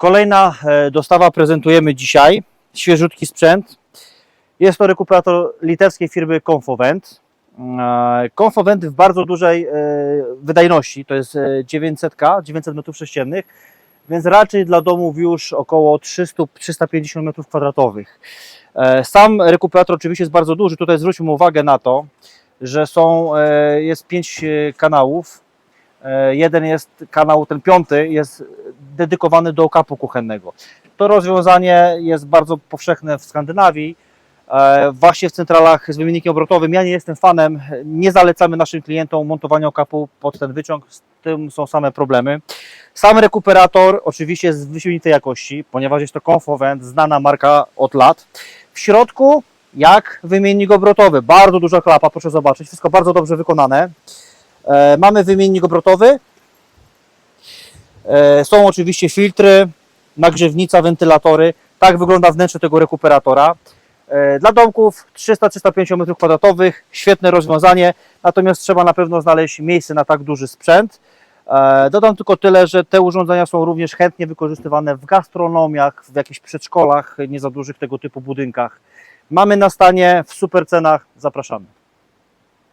Kolejna e, dostawa prezentujemy dzisiaj. Świeżutki sprzęt. Jest to rekuperator litewskiej firmy Confovent. E, Confovent w bardzo dużej e, wydajności, to jest e, 900, 900 m3, więc raczej dla domów już około 300-350 m2. E, Sam rekuperator oczywiście jest bardzo duży. Tutaj zwróćmy uwagę na to, że są, jest 5 kanałów. Jeden jest kanał, ten piąty jest dedykowany do okapu kuchennego. To rozwiązanie jest bardzo powszechne w Skandynawii, e, właśnie w centralach z wymiennikiem obrotowym. Ja nie jestem fanem, nie zalecamy naszym klientom montowania okapu pod ten wyciąg, z tym są same problemy. Sam rekuperator oczywiście jest wyśmienitej jakości, ponieważ jest to Confovent, znana marka od lat. W środku jak wymiennik obrotowy, bardzo duża klapa, proszę zobaczyć, wszystko bardzo dobrze wykonane. E, mamy wymiennik obrotowy, Są oczywiście filtry, nagrzewnica, wentylatory. Tak wygląda wnętrze tego rekuperatora. E, Dla domków 300-350 m2, świetne rozwiązanie, natomiast trzeba na pewno znaleźć miejsce na tak duży sprzęt. E, Dodam tylko tyle, że te urządzenia są również chętnie wykorzystywane w gastronomiach, w jakichś przedszkolach, nie za dużych tego typu budynkach. Mamy na stanie w super cenach, zapraszamy.